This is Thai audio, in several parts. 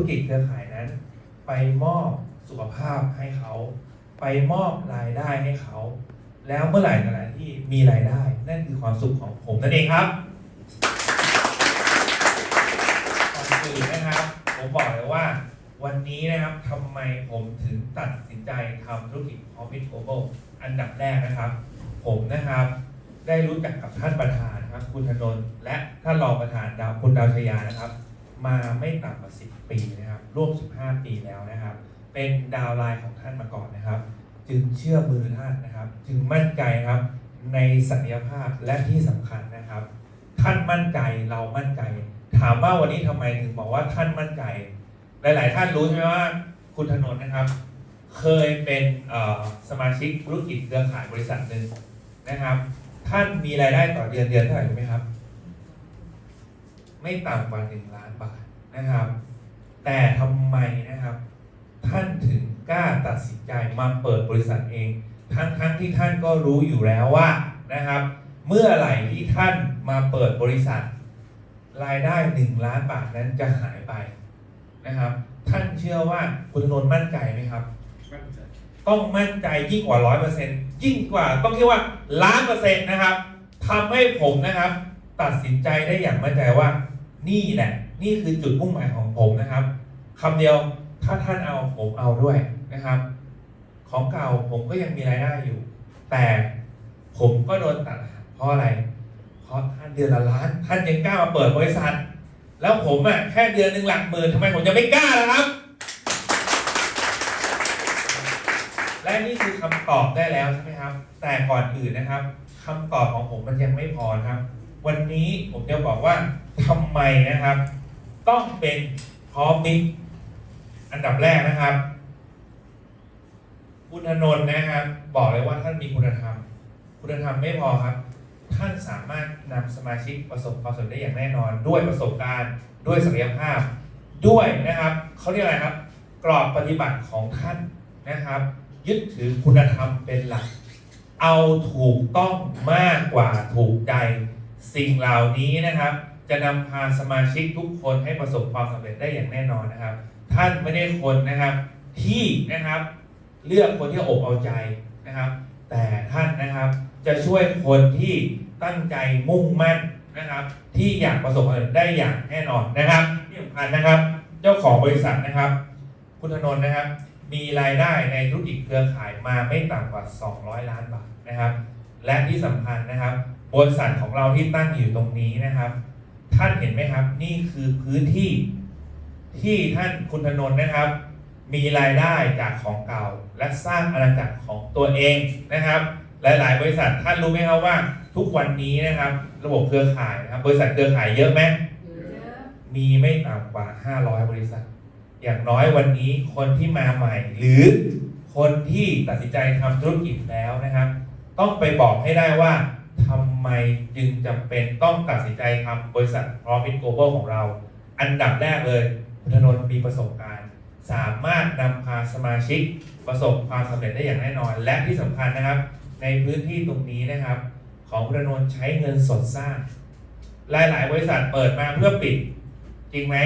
รกิจเครือข่ายนั้น ไปมอบสุขภาพให้เขา ไปมอบรายได้ให้เขา แล้วเมื่อไหร่ก็แล้วที่มีรายได้ นั่นคือความสุขของผมนั่นเองครับก่อนอื่นนะครับ ผมบอกเลยว่า วันนี้นะครับทำไมผมถึงตัดสินใจทำธุรกิจ Profit Global อันดับแรกนะครับ ผมนะครับได้รู้จักกับท่านประธานครับ คุณธนนท์และท่านรองประธานดาวคุณดาวชยานะครับ มาไม่ต่ำกว่า 10 ปีนะครับร่วม 15 ปีแล้วนะครับ เป็นดาวไลน์ของท่านมาก่อนนะครับ จึงเชื่อมือท่านนะครับ จึงมั่นใจครับในศักยภาพและที่สำคัญนะครับ ท่านมั่นใจเรามั่นใจ ถามว่าวันนี้ทำไมถึงบอกว่าท่านมั่นใจ หลาย ๆ ท่านรู้ใช่ไหมว่าคุณธนนนะครับ เคยเป็นสมาชิกธุรกิจเครือข่ายบริษัทหนึ่งนะครับ ท่านมีรายได้ต่อเดือนเดือนเท่าไหร่รู้ไหมครับ ไม่ต่ำกว่าหนึ่งล้านบาทนะครับ แต่ทำไมนะครับ ท่านถึงกล้าตัดสินใจมาเปิดบริษัทเอง ทั้งทั้งที่ท่านก็รู้อยู่แล้วว่านะครับ เมื่อไหร่ที่ท่านมาเปิดบริษัท รายได้หนึ่งล้านบาทนั้นจะหายไปนะครับ ท่านเชื่อว่าคุณนนท์มั่นใจไหมครับมั่นใจต้องมั่นใจยิ่งกว่าร้อยเปอร์เซ็นยิ่งกว่าต้องเรียกว่าล้านเปอร์เซ็นต์นะครับทำให้ผมนะครับ ตัดสินใจได้อย่างมั่นใจว่า นี่แหละนี่คือจุดมุ่งหมายของผมนะครับคำเดียวถ้าท่านเอาผมเอาด้วยนะครับ ของเก่าผมก็ยังมีรายได้อยู่ แต่ผมก็โดนตัดเพราะอะไร เพราะท่านเดือนละล้าน ท่านยังกล้ามาเปิดบริษัท แล้วผมอะแค่เดือนหนึ่งหลักหมื่นทำไมผมจะไม่กล้าล่ะครับ และนี่คือคำตอบได้แล้วใช่ไหมครับ แต่ก่อนอื่นนะครับคำตอบของผมมันยังไม่พอครับ วันนี้ผมจะบอกว่า ทำไมนะครับ ต้องเป็นพร้อมมิตรอันดับแรกนะครับ คุณอนนท์นะครับ บอกเลยว่าท่านมีคุณธรรม คุณธรรมไม่พอครับ ท่านสามารถนำสมาชิกประสบความสำเร็จได้อย่างแน่นอน ด้วยประสบการณ์ ด้วยศักยภาพ ด้วยนะครับเขาเรียกอะไรครับ กรอบปฏิบัติของท่านนะครับ ยึดถือคุณธรรมเป็นหลัก เอาถูกต้องมากกว่าถูกใจสิ่งเหล่านี้นะครับ จะนำพาสมาชิกทุกคนให้ประสบความสำเร็จได้อย่างแน่นอนนะครับ ท่านไม่ได้คนนะครับที่นะครับเลือกคนที่อกเอาใจนะครับ แต่ท่านนะครับจะช่วยคนที่ตั้งใจมุ่งมั่นนะครับ ที่อยากประสบความสำเร็จได้อย่างแน่นอนนะครับที่สำคัญนะครับ เจ้าของบริษัทนะครับ คุณธนนท์นะครับ มีรายได้ในธุรกิจเครือข่ายมาไม่ต่ำกว่า 200 ล้านบาทนะครับ และที่สำคัญนะครับ บริษัทของเราที่ตั้งอยู่ตรงนี้นะครับ ท่านเห็นไหมครับ นี่คือพื้นที่ที่ท่านคุณธนนท์นะครับ มีรายได้จากของเก่า และสร้างอาณาจักรของตัวเองนะครับ หลาย ๆ บริษัทท่านรู้ไหมครับว่า ทุกวันนี้นะครับ ระบบเครือข่ายนะครับ บริษัทเครือข่ายเยอะไหมมีไม่ต่ำกว่า 500 บริษัท อย่างน้อยวันนี้คนที่มาใหม่ หรือคนที่ตัดสินใจทำธุรกิจแล้วนะครับ ต้องไปบอกให้ได้ว่า ทำไมจึงจำเป็นต้องตัดสินใจทำบริษัท Profit Global ของเรา อันดับแรกเลยคุณธนนท์มีประสบการณ์ สามารถนำพาสมาชิกประสบความสำเร็จได้อย่างแน่นอน และที่สำคัญนะครับ ในพื้นที่ตรงนี้นะครับ ของคุณธนนท์ใช้เงินสดสร้าง หลาย ๆ บริษัทเปิดมาเพื่อปิด จริงไหม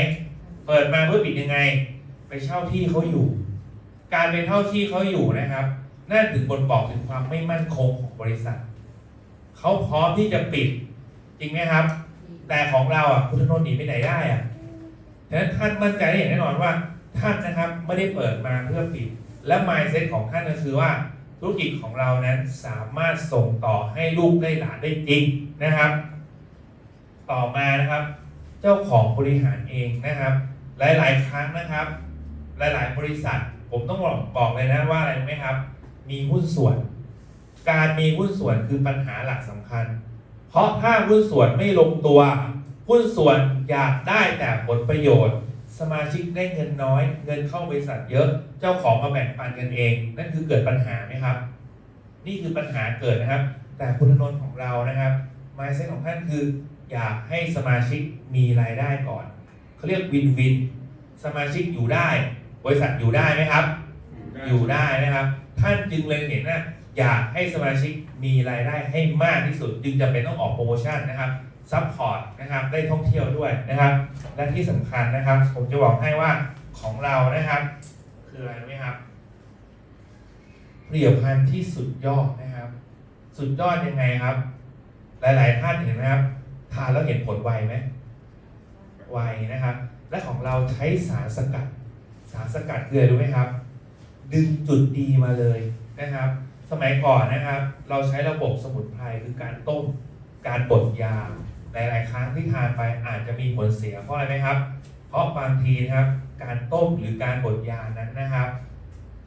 เปิดมาเพื่อปิดยังไง ไปเช่าที่เขาอยู่ การไปเช่าที่เขาอยู่นะครับนั่นถึงบนบอกถึงความไม่มั่นคงของบริษัท เขาพร้อมที่จะปิด จริงไหมครับ แต่ของเราอะคุณธนนท์หนีไปไหนได้อะฉะนั้นท่านมั่นใจได้อย่างแน่นอนว่า ท่านนะครับไม่ได้เปิดมาเพื่อปิด และ mindset ของท่านก็คือว่าธุรกิจของเรานั้นสามารถส่งต่อให้ลูกได้หลานได้จริงนะครับ ต่อมานะครับ เจ้าของบริหารเองนะครับ หลายๆ ครั้งนะครับ หลายๆ บริษัท ผมต้องบอกบอกเลยนะว่าอะไรไหมครับ มีหุ้นส่วน การมีหุ้นส่วนคือปัญหาหลักสำคัญ เพราะถ้าหุ้นส่วนไม่ลงตัว หุ้นส่วนอยากได้แต่ผลประโยชน์ สมาชิกได้เงินน้อย เงินเข้าบริษัทเยอะ เจ้าของมาแบ่งปันกันเอง นั่นคือเกิดปัญหาไหมครับ นี่คือปัญหาเกิดนะครับ แต่คุณธนนท์ของเรานะครับ mindset ของท่านคือ อยากให้สมาชิกมีรายได้ก่อนเขาเรียกวินวิน สมาชิกอยู่ได้ บริษัทอยู่ได้ไหมครับ อยู่ได้นะครับ ท่านจึงเลยเห็นว่า อยากให้สมาชิกมีรายได้ให้มากที่สุด จึงจำเป็นต้องออกโปรโมชั่นนะครับซัพพอร์ตนะครับได้ท่องเที่ยวด้วยนะครับ และที่สำคัญนะครับ ผมจะบอกให้ว่าของเรานะครับ คืออะไรดูไหมครับผลิตภัณฑ์ที่สุดยอดนะครับ สุดยอดยังไงครับ หลาย ๆ ท่านเห็นไหมครับทานแล้วเห็นผลไวไหมไวนะครับ และของเราใช้สารสกัด สารสกัดคืออะไรรู้ไหมครับ ดึงจุดดีมาเลยนะครับ สมัยก่อนนะครับ เราใช้ระบบสมุนไพรคือการต้มการบดยาหลายๆครั้งที่ทานไปอาจจะมีผลเสียเพราะอะไรไหมครับ เพราะบางทีนะครับ การต้มหรือการบดยานั้นนะครับ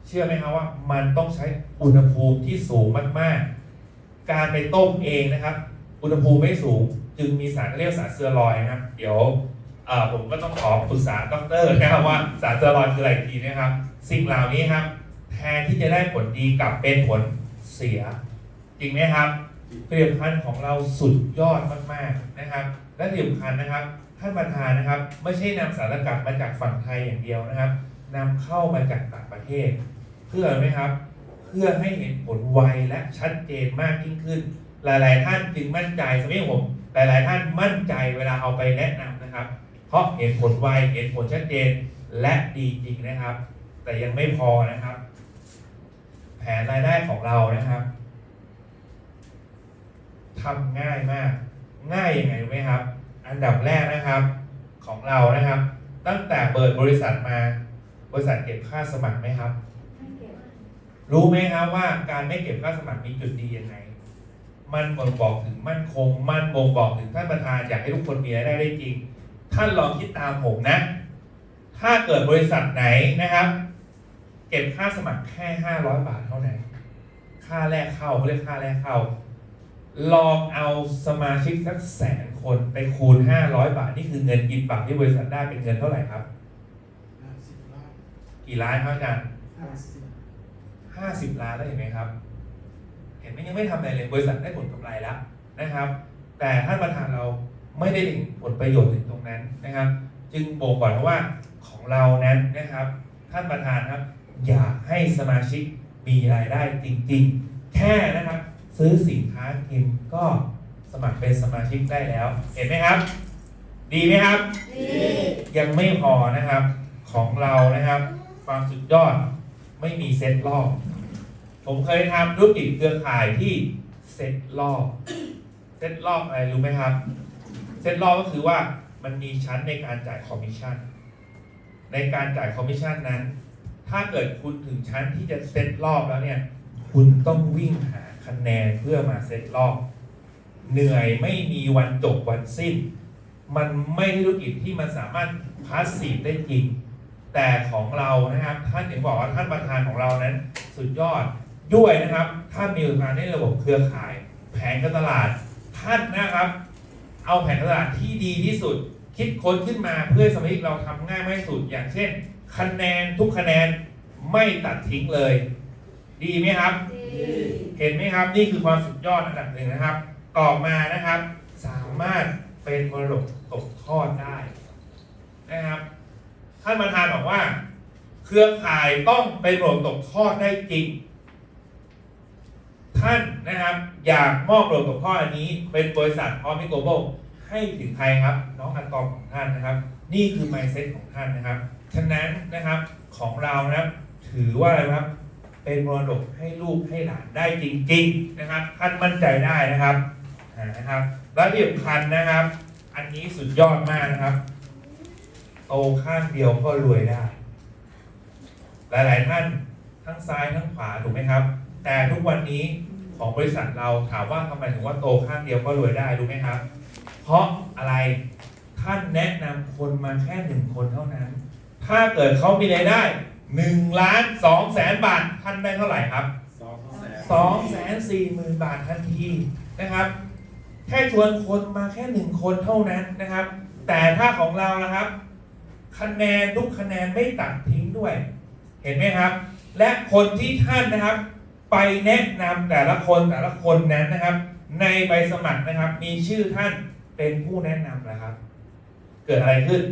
เชื่อไหมครับว่ามันต้องใช้อุณหภูมิที่สูงมากๆ การไปต้มเองนะครับ อุณหภูมิไม่สูง จึงมีสารเรียกสารเซอร์ลอยนะครับ เดี๋ยวผมก็ต้องขอปรึกษาดอกเตอรนะครับว่าสารเซอร์ลอยคืออะไรทีนะครับ สิ่งเหล่านี้ครับ แทนที่จะได้ผลดีกลับเป็นผลเสีย จริงไหมครับผลิตภัณฑ์ของเราสุดยอดมากๆนะครับ และที่สำคัญนะครับ ท่านประธานนะครับ ไม่ใช่นำสารกัดมาจากฝั่งไทยอย่างเดียวนะครับนำเข้ามาจากต่างประเทศ เพื่อไหมครับ เพื่อให้เห็นผลไวและชัดเจนมากยิ่งขึ้น หลาย ๆ ท่านจึงมั่นใจสมัยผมหลาย ๆ ท่านมั่นใจเวลาเอาไปแนะนำนะครับ เพราะเห็นผลไวเห็นผลชัดเจนและดีจริงนะครับ แต่ยังไม่พอนะครับ นรายได้ของเรานะครับทำง่ายมาก ง่ายยังไงรู้ไหมครับ อันดับแรกนะครับของเรานะครับ ตั้งแต่เปิดบริษัทมา บริษัทเก็บค่าสมัครไหมครับ รู้ไหมครับว่าการไม่เก็บค่าสมัครมีจุดดียังไง มันบ่งบอกถึงมั่นคง มันบ่งบอกถึงท่านประธานอยากให้ทุกคนมีรายได้ได้จริง ท่านลองคิดตามผมนะ ถ้าเกิดบริษัทไหนนะครับ เก็บค่าสมัครแค่ห้าร้อยบาทเท่านั้น ค่าแรกเข้าเขาเรียกค่าแรกเข้า ลองเอาสมาชิกสักแสนคนไปคูณห้าร้อยบาท นี่คือเงินกินปากที่บริษัทได้เป็นเงินเท่าไหร่ครับห้าสิบล้านกี่ล้านครับอาจารย์ห้าสิบห้าสิบล้านแล้วเห็นไหมครับ เห็นไหมยังไม่ทำอะไรเลยบริษัทได้ผลกำไรแล้วนะครับ แต่ท่านประธานเราไม่ได้เห็นผลประโยชน์ถึงตรงนั้นนะครับ จึงบอกก่อนว่าของเรานั้นนะครับ ท่านประธานครับ อยากให้สมาชิกมีรายได้จริงๆ แค่นะครับซื้อสินค้ากินก็สมัครเป็นสมาชิกได้แล้ว เห็นไหมครับ ดีไหมครับยังไม่พอนะครับของเรานะครับ ความสุดยอดไม่มีเซ็ตรอบ ผมเคยทำธุรกิจเครือข่ายที่เซ็ตรอบเซ็ตรอบอะไรรู้ไหมครับเซ็ตรอบก็คือว่ามันมีชั้นในการจ่ายคอมมิชชั่นในการจ่ายคอมมิชชั่นนั้น ถ้าเกิดคุณถึงชั้นที่จะเซตรอบแล้วเนี่ย คุณต้องวิ่งหาคะแนนเพื่อมาเซตรอบ เหนื่อยไม่มีวันจบวันสิ้น มันไม่ธุรกิจที่มันสามารถพาสซีฟได้จริง แต่ของเรานะครับ ท่านถึงบอกว่าท่านประธานของเรานั้น สุดยอดด้วยนะครับ ท่านมีอุปกรณ์ในระบบเครือข่าย แผนการตลาดท่านนะครับ เอาแผนการตลาดที่ดีที่สุด คิดค้นขึ้นมาเพื่อสมาชิกเราทำง่ายมากที่สุดอย่างเช่น คะแนนทุกคะแนนไม่ตัดทิ้งเลย ดีไหมครับ เห็นไหมครับนี่คือความสุดยอดอันดับหนึ่งนะครับ ต่อมานะครับ สามารถเป็นมรดกตกทอดได้นะครับท่านประธานบอกว่า เครือข่ายต้องเป็นมรดกตกทอดได้จริง ท่านนะครับ อยากมอบมรดกตกทอดอันนี้ เป็นบริษัทพร้อมมิโกโบให้ถึงใครครับ น้องอะตอมของท่านนะครับ นี่คือไมเซ็ตของท่านนะครับ ฉะนั้นนะครับของเรานะครับถือว่าอะไรครับเป็นมรดกให้ลูกให้หลานได้จริง ๆนะครับท่านมั่นใจได้นะครับนะครับและที่สำคัญนะครับ อันนี้สุดยอดมากนะครับโตข้างเดียวก็รวยได้ หลายๆท่านทั้งซ้ายทั้งขวาถูกไหมครับ แต่ทุกวันนี้ของบริษัทเราถามว่าทำไมถึงว่าโตข้างเดียวก็รวยได้รู้ไหมครับ เพราะอะไรท่านแนะนำคนมาแค่หนึ่งคนเท่านั้น ถ้าเกิดเขามีรายได้หนึ่งล้านสองแสนบาทท่านได้เท่าไหร่ครับสองแสนสองแสนสี่หมื่นบาททันทีนะครับ แค่ชวนคนมาแค่หนึ่งคนเท่านั้นนะครับ แต่ถ้าของเรานะครับ คะแนนทุกคะแนนไม่ตัดทิ้งด้วย เห็นไหมครับ และคนที่ท่านนะครับ ไปแนะนำแต่ละคนแต่ละคนนั้นนะครับ ในใบสมัครนะครับ มีชื่อท่านเป็นผู้แนะนำนะครับ เกิดอะไรขึ้น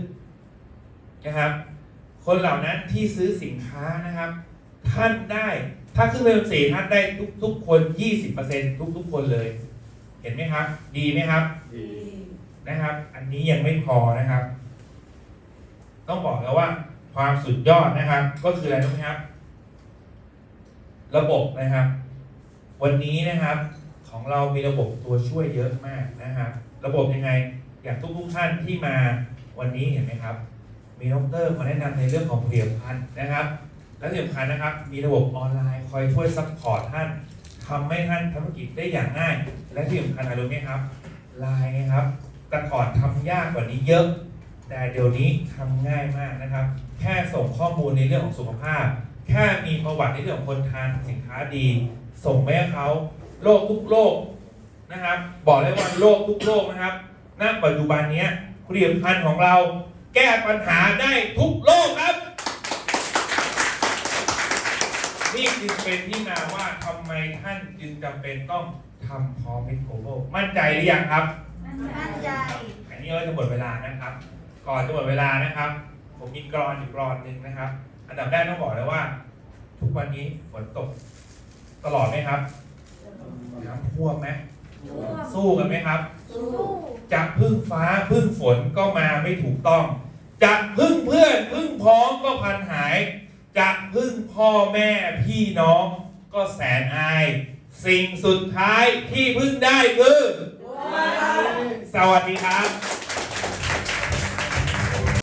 นะครับ คนเหล่านั้นที่ซื้อสินค้านะครับ ท่านได้ถ้าขึ้นไปเป็นสี่ท่านได้ทุกทุกคนยี่สิบเปอร์เซ็นทุกทุกคนเลย เห็นไหมครับ ดีไหมครับดีนะครับ อันนี้ยังไม่พอนะครับ ต้องบอกแล้วว่าพความสุดยอดนะครับ ก็คืออะไรรู้ไหมครับ ระบบนะครับ วันนี้นะครับ ของเรามีระบบตัวช่วยเยอะมากนะครับ ระบบยังไง อย่างทุกๆท่านที่มาวันนี้เห็นไหมครับ มีดรมาแนะนำในเรื่องของผลิตภัณฑ์นะครับ และที่สำคัญนะครับ มีระบบออนไลน์คอยช่วยซัพพอร์ตท่านทำให้ท่านทำธุรกิจได้อย่างง่าย และที่สำคัญอะไรรู้ไหมครับไลน์นะครับ แต่ก่อนทำยากกว่านี้เยอะ แต่เดี๋ยวนี้ทำง่ายมากนะครับ แค่ส่งข้อมูลในเรื่องของสุขภาพ แค่มีประวัติในเรื่องของคนทานสินค้าดี ส่งไปให้เขาโรคทุกโรคนะครับ บอกเลยว่าโรคทุกโรคนะครับ ณ ปัจจุบันนี้ผลิตภัณฑ์ของเรา แก้ปัญหาได้ทุกโรคครับ นี่จึงเป็นที่มาว่าทำไมท่านจึงจำเป็นต้องทำพอมิดโกโบมั่นใจหรือยังครับ มั่นใจ อันนี้เราจะหมดเวลานะครับ ก่อนจะหมดเวลานะครับ ผมมีกรอนอยู่กรอนหนึ่งนะครับ อันดับแรกต้องบอกเลยว่า ทุกวันนี้ฝนตก ตลอดไหมครับน้ำท่วมไหมท่วมสู้กันไหมครับ สู้จะพึ่งฟ้าพึ่งฝนก็มาไม่ถูกต้อง จะพึ่งเพื่อนพึ่งพ้องก็พันหาย จะพึ่งพ่อแม่พี่น้องก็แสนอาย สิ่งสุดท้ายที่พึ่งได้คือ สวัสดีครับ